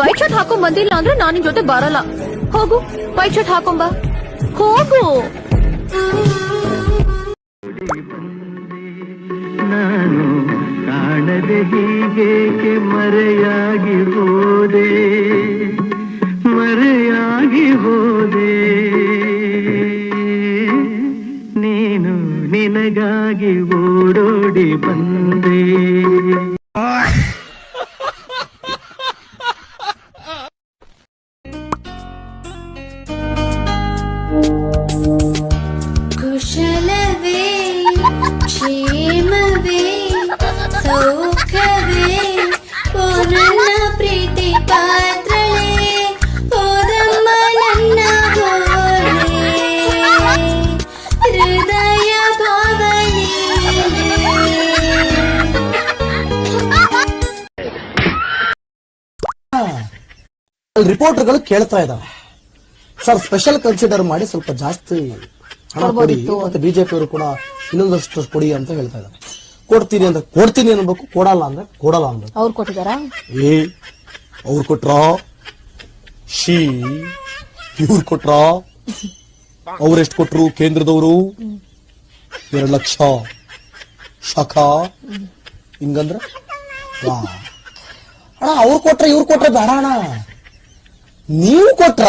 White shirt ಹಾಕೊಂಡ್ ಬಂದಿಲ್ಲ ಅಂದ್ರೆ ನಾನು ಜೊತೆ ಬರಲ್ಲ. ಹೋಗು ವೈಟ್ ಶರ್ಟ್ ಹಾಕೊಂಬ ಹೋಗು. ನಾನು ಕಾಣದೆ ಹೀಗೇಕೆ ಮರೆಯಾಗಿ ಹೋದೆ? ಮರೆಯಾಗಿ ಹೋದೆ. ನೀನು ನಿನಗಾಗಿ ಓಡೋಡಿ ಬಂದೆ. ಕುಶಲವೇ ಕ್ಷೇಮವೇ ಸೌಖ್ಯವೇ ಓ ನನ್ನ ಪ್ರೀತಿ ಪಾತ್ರಳೇ ಓದಮ್ಮ ನನ್ನ ಗೋಡೆ ಹೃದಯ ಭಾವನೆ ಅಲ್ಲಿ ರಿಪೋರ್ಟರ್ಗಳು ಕೇಳ್ತಾ ಇದಾವೆ ಸರ್ ಸ್ಪೆಷಲ್ ಕನ್ಸಿಡರ್ ಮಾಡಿ ಸ್ವಲ್ಪ ಜಾಸ್ತಿ ಹಣ ಕೊಡಿ ಮತ್ತೆ ಬಿಜೆಪಿ ಅವರು ಕೂಡ ಇನ್ನೊಂದಷ್ಟು ಕೊಡಿ ಅಂತ ಹೇಳ್ತಾ ಇದ್ದಾರೆ. ಕೊಡ್ತೀನಿ ಅಂದ್ರೆ ಕೊಡ್ತೀನಿ ಅನ್ಬೇಕು ಕೊಡಲ್ಲ ಅಂದ್ರೆ ಕೊಡಲ್ಲ ಅಂದ್ರೆ ಅವ್ರು ಕೊಟ್ಟಿದಾರ ಏ ಅವ್ರು ಕೊಟ್ರ? ಶಿ ಇವ್ರು ಕೊಟ್ರ? ಅವ್ರು ಎಷ್ಟು ಕೊಟ್ರು ಕೇಂದ್ರದವರು? ಎರಡು ಲಕ್ಷ. ಶಖ? ಹಿಂಗಂದ್ರ? ಅಣ್ಣ ಅವ್ರು ಕೊಟ್ರ ಇವ್ರು ಕೊಟ್ರ ಬೇಡ ಅಣ್ಣ. ನೀವು ಕೊಟ್ರ?